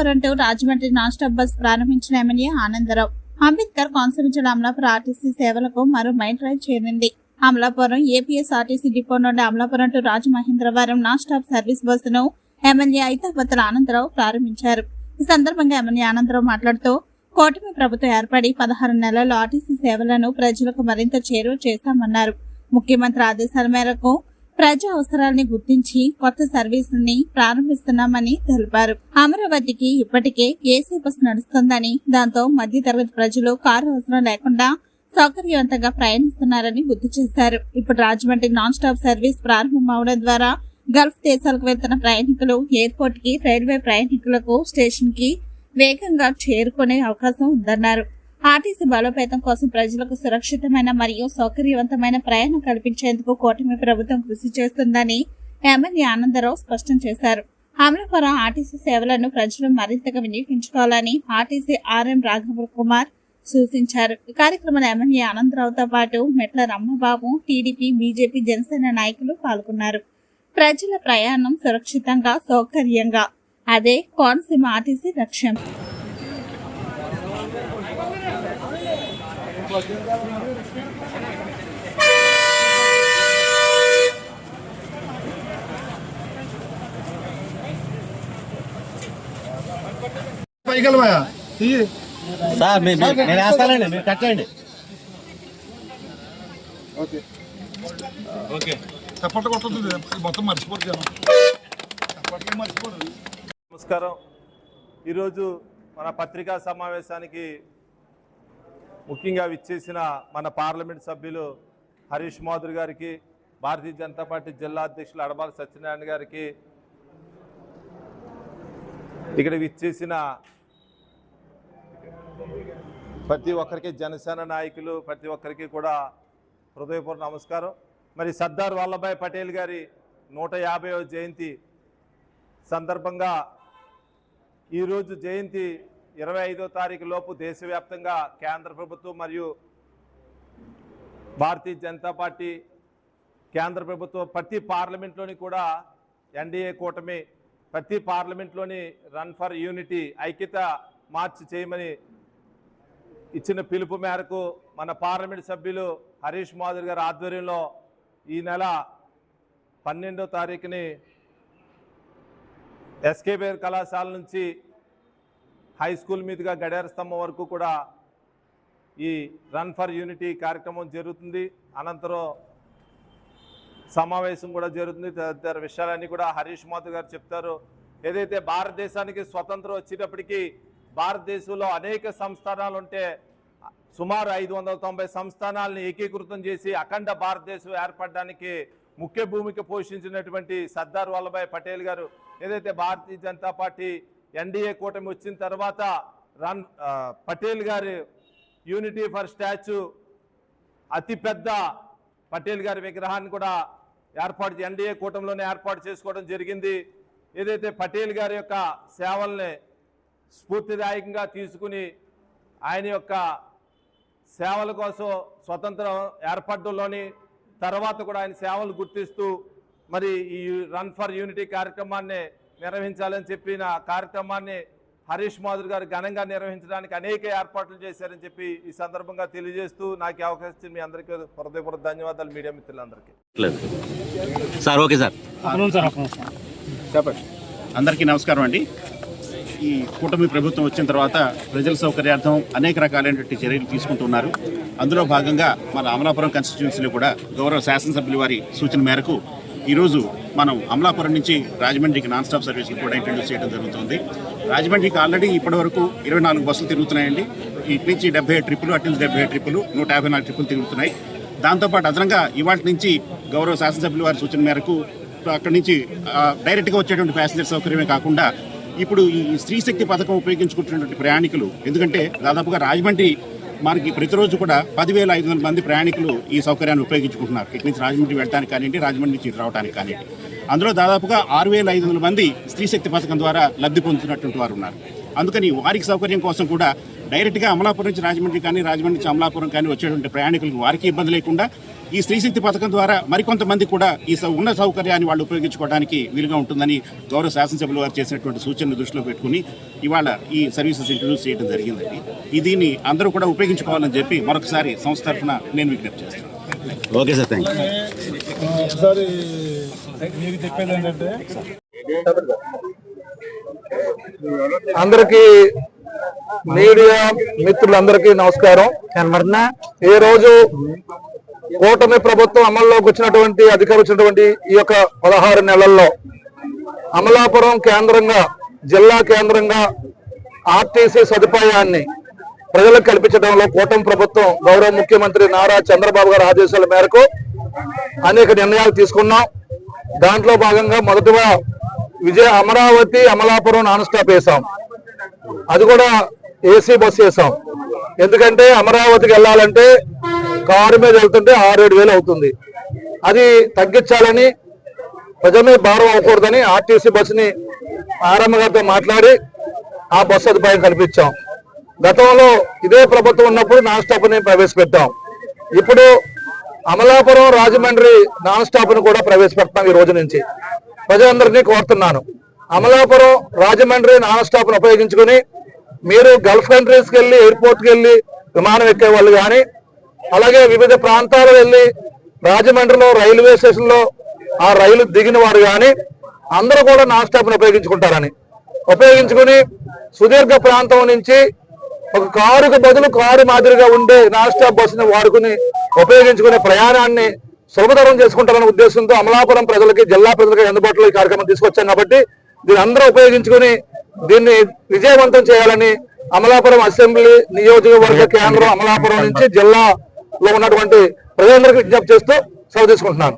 Amalapuram Rajahmundry non stop bus ప్రారంభించిన MLA Anandarao. Ambedkar constitution Amalapuram RTC సేవలకు మరో mile ride చేరింది. Amalapuram APS RTC depot నుండి Amalapuram to Rajamahendravaram non stop service బస్సును MLA ఐతాపత్ర ఆనందరావు ప్రారంభించారు. ఈ సందర్భంగా ఎమ్మెల్యే ఆనందరావు మాట్లాడుతూ కూటమి ప్రభుత్వం ఏర్పడి పదహారు నెలల్లో ఆర్టీసీ సేవలను ప్రజలకు మరింత చేరువ చేశామన్నారు ముఖ్యమంత్రి ఆదేశాల మేరకు ప్రజా అవసరాల్ని గుర్తించి కొత్త సర్వీస్ని ప్రారంభిస్తున్నామని తెలిపారు. అమరావతికి ఇప్పటికే ఏసీ బస్ నడుస్తుందని దాంతో మధ్యతరగతి ప్రజలు కారు అవసరం లేకుండా సౌకర్యవంతంగా ప్రయాణిస్తున్నారని గుర్తు చేశారు. ఇప్పుడు రాజమండ్రి నాన్ స్టాప్ సర్వీస్ ప్రారంభం అవడం ద్వారా గల్ఫ్ దేశాలకు వెళ్తున్న ప్రయాణికులు ఎయిర్పోర్ట్కి రైల్వే ప్రయాణికులకు స్టేషన్కి వేగంగా చేరుకునే అవకాశం ఉందన్నారు. ఆర్టీసీ బలోపేతం కోసం ప్రజలకు సురక్షితమైన మరియు సౌకర్యవంతమైన ప్రయాణం కల్పించేందుకు కూటమి ప్రభుత్వం కృషి చేస్తుందని ఎమ్మెల్యే ఆనందరావు స్పష్టం చేశారు. అమలాపురం ఆర్టీసీ సేవలను ప్రజలు మరింతగా వినియోగించుకోవాలని ఆర్టీసీ ఆర్ఎం రాఘవ కుమార్ సూచించారు. ఈ కార్యక్రమంలో ఎమ్మెల్యే ఆనందరావుతో పాటు మెట్ల రమ్మబాబు టీడీపీ బీజేపీ జనసేన నాయకులు పాల్గొన్నారు. ప్రజల ప్రయాణం సురక్షితంగా సౌకర్యంగా. అదే కోనసీమ ఆర్టీసీ లక్ష్యం. సార్ నేను వేస్తానండి మీరు కట్ చేయండి ఓకే. ఓకే. చప్పట్లు కొట్టదు మొత్తం చప్పట్లు మర్చిపోరు. నమస్కారం. ఈరోజు మన పత్రికా సమావేశానికి ముఖ్యంగా విచ్చేసిన మన పార్లమెంట్ సభ్యులు హరీష్ మాధురి గారికి భారతీయ జనతా పార్టీ జిల్లా అధ్యక్షులు అడబాల సత్యనారాయణ గారికి ఇక్కడ విచ్చేసిన ప్రతి ఒక్కరికి జనసేన నాయకులు ప్రతి ఒక్కరికి కూడా హృదయపూర్వ నమస్కారం. మరి సర్దార్ వల్లభాయ్ పటేల్ గారి నూట యాభైవ జయంతి సందర్భంగా ఈరోజు జయంతి ఇరవై ఐదో తారీఖు లోపు దేశవ్యాప్తంగా కేంద్ర ప్రభుత్వం మరియు భారతీయ జనతా పార్టీ కేంద్ర ప్రభుత్వం ప్రతి పార్లమెంట్లోని కూడా ఎన్డీఏ కూటమి ప్రతి పార్లమెంట్లోని రన్ ఫర్ యూనిటీ ఐక్యత మార్చి చేయమని ఇచ్చిన పిలుపు మేరకు మన పార్లమెంట్ సభ్యులు హరీష్ మాధురి గారి ఆధ్వర్యంలో ఈ నెల పన్నెండో తారీఖుని ఎస్కేబేర్ కళాశాల నుంచి హై స్కూల్ మీదుగా గడియార స్తంభం వరకు కూడా ఈ రన్ ఫర్ యూనిటీ కార్యక్రమం జరుగుతుంది. అనంతరం సమావేశం కూడా జరుగుతుంది. తదితర విషయాలన్నీ కూడా హరీష్ మాధవ్ గారు చెప్తారు. ఏదైతే భారతదేశానికి స్వతంత్రం వచ్చేటప్పటికీ భారతదేశంలో అనేక సంస్థానాలు ఉంటే సుమారు ఐదు వందల తొంభై సంస్థానాలను ఏకీకృతం చేసి అఖండ భారతదేశం ఏర్పడడానికి ముఖ్య భూమిక పోషించినటువంటి సర్దార్ వల్లభాయ్ పటేల్ గారు ఏదైతే భారతీయ జనతా పార్టీ ఎన్డీఏ కూటమి వచ్చిన తర్వాత రన్ పటేల్ గారి యూనిటీ ఫర్ స్టాచ్యూ అతిపెద్ద పటేల్ గారి విగ్రహాన్ని కూడా ఏర్పాటు ఎన్డీఏ కూటమిలోనే ఏర్పాటు చేసుకోవడం జరిగింది. ఏదైతే పటేల్ గారి యొక్క సేవల్ని స్ఫూర్తిదాయకంగా తీసుకుని ఆయన యొక్క సేవల కోసం స్వతంత్రం ఏర్పడడంలోని తర్వాత కూడా ఆయన సేవలు గుర్తిస్తూ మరి ఈ రన్ ఫర్ యూనిటీ కార్యక్రమాన్ని నిర్వహించాలని చెప్పిన కార్యక్రమాన్ని హరీష్ మాధుర్ గారు ఘనంగా నిర్వహించడానికి అనేక ఏర్పాట్లు చేశారని చెప్పి ఈ సందర్భంగా తెలియజేస్తూ నాకు అవకాశం ఇచ్చిన మీ అందరికీ హృదయపూర్వక ధన్యవాదాలు మీడియా మిత్రులందరికీ. లేదు. Sir okay sir. చెప్పండి. అందరికీ నమస్కారం అండి. ఈ కూటమి ప్రభుత్వం వచ్చిన తర్వాత ప్రజల సౌకర్యార్థం అనేక రకాలైనటువంటి చర్యలు తీసుకుంటున్నారు. అందులో భాగంగా మన అమలాపురం కాన్స్టిట్యున్సీలో కూడా గౌరవ శాసనసభ్యుల వారి సూచన మేరకు ఈరోజు మనం అమలాపురం నుంచి రాజమండ్రికి నాన్ స్టాప్ సర్వీసులు కూడా ఇంట్రడ్యూస్ చేయడం జరుగుతుంది. రాజమండ్రికి ఆల్రెడీ ఇప్పటివరకు ఇరవై నాలుగు బస్సులు తిరుగుతున్నాయండి. ఇటు నుంచి డెబ్బై ట్రిప్పులు అటు నుంచి డెబ్బై ట్రిప్పులు నూట యాభై నాలుగు ట్రిప్పులు తిరుగుతున్నాయి. దాంతోపాటు అదనంగా ఇవాటి నుంచి గౌరవ శాసనసభ్యుల వారి సూచన మేరకు అక్కడి నుంచి డైరెక్ట్గా వచ్చేటువంటి ప్యాసింజర్ సౌకర్యమే కాకుండా ఇప్పుడు ఈ స్త్రీశక్తి పథకం ఉపయోగించుకుంటున్నటువంటి ప్రయాణికులు ఎందుకంటే దాదాపుగా రాజమండ్రి మనకి ప్రతిరోజు కూడా పదివేల ఐదు వందల మంది ప్రయాణికులు ఈ సౌకర్యాన్ని ఉపయోగించుకుంటున్నారు. ఇటు నుంచి రాజమండ్రి వెళ్ళడానికి కానివ్వండి రాజమండ్రి నుంచి రావడానికి కానివ్వండి. అందులో దాదాపుగా ఆరు వేల ఐదు వందల మంది స్త్రీశక్తి పథకం ద్వారా లబ్ధి పొందుతున్నటువంటి వారు ఉన్నారు. అందుకని వారికి సౌకర్యం కోసం కూడా డైరెక్ట్గా అమలాపురం నుంచి రాజమండ్రి కానీ రాజమండ్రి నుంచి అమలాపురం కానీ వచ్చేటువంటి ప్రయాణికులకు వారికి ఇబ్బంది లేకుండా ఈ స్త్రీశక్తి పథకం ద్వారా మరికొంతమంది కూడా ఈ సౌ- ఉన్న సౌకర్యాన్ని వాళ్ళు ఉపయోగించుకోవడానికి వీలుగా ఉంటుందని గౌరవ శాసనసభ్యులు వారు చేసినటువంటి సూచనలు దృష్టిలో పెట్టుకుని ఇవాళ ఈ సర్వీసెస్ ఇంట్రడ్యూస్ చేయడం జరిగిందండి. ఈ దీన్ని అందరూ కూడా ఉపయోగించుకోవాలని చెప్పి మరొకసారి సంస్థ తరఫున నేను విజ్ఞప్తి చేస్తాను ఓకే సార్ థ్యాంక్ ఒకసారి మీరు చెప్పేది ఏంటంటే అందరికి మీడియా మిత్రులందరికీ నమస్కారం. కనబడుతున్నా? ఈ రోజు కూటమి ప్రభుత్వం అమల్లోకి వచ్చినటువంటి అధికారం వచ్చినటువంటి ఈ యొక్క పదహారు నెలల్లో అమలాపురం కేంద్రంగా జిల్లా కేంద్రంగా ఆర్టీసీ సదుపాయాన్ని ప్రజలకు కల్పించడంలో కూటమి ప్రభుత్వం గౌరవ ముఖ్యమంత్రి నారా చంద్రబాబు గారి ఆదేశాల మేరకు అనేక నిర్ణయాలు తీసుకున్నాం. దాంట్లో భాగంగా మొదటగా విజయ అమరావతి అమలాపురం నాన్ స్టాప్ వేసాం. అది కూడా ఏసీ బస్సు వేసాం. ఎందుకంటే అమరావతికి వెళ్ళాలంటే కారు మీద వెళ్తుంటే ఆరేడు వేలు అవుతుంది. అది తగ్గించాలని ప్రజల మీద భారం అవ్వకూడదని ఆర్టీసీ బస్సుని ఆరమ్మ గారితో మాట్లాడి ఆ బస్సు సదుపాయం కల్పించాం. గతంలో ఇదే ప్రభుత్వం ఉన్నప్పుడు నాన్ స్టాప్ని ప్రవేశపెట్టాం. ఇప్పుడు అమలాపురం రాజమండ్రి నాన్ స్టాప్ను కూడా ప్రవేశపెడతాం ఈ రోజు నుంచి. ప్రజలందరినీ కోరుతున్నాను. అమలాపురం రాజమండ్రి నాన్ స్టాప్ను ఉపయోగించుకుని మీరు గల్ఫ్ కంట్రీస్కి వెళ్ళి ఎయిర్పోర్ట్కి వెళ్ళి విమానం ఎక్కే వాళ్ళు కానీ అలాగే వివిధ ప్రాంతాలు వెళ్ళి రాజమండ్రిలో రైల్వే స్టేషన్లో ఆ రైలు దిగిన వారు కానీ అందరూ కూడా నాన్ స్టాప్ను ఉపయోగించుకుంటారని. ఉపయోగించుకుని సుదీర్ఘ ప్రాంతం నుంచి ఒక కారుకు బదులు కారు మాదిరిగా ఉండే నాన్ స్టాప్ బస్సుని వాడుకుని ఉపయోగించుకునే ప్రయాణాన్ని సులభతరం చేసుకుంటారనే ఉద్దేశంతో అమలాపురం ప్రజలకి జిల్లా ప్రజలకి అందుబాటులో ఈ కార్యక్రమం తీసుకొచ్చాం కాబట్టి దీన్ని అందరూ ఉపయోగించుకుని దీన్ని విజయవంతం చేయాలని అమలాపురం అసెంబ్లీ నియోజకవర్గ కేంద్రం అమలాపురం నుంచి జిల్లా లో ఉన్నటువంటి ప్రజలందరికీ విజ్ఞప్తి చేస్తూ సెలవు తీసుకుంటున్నాను.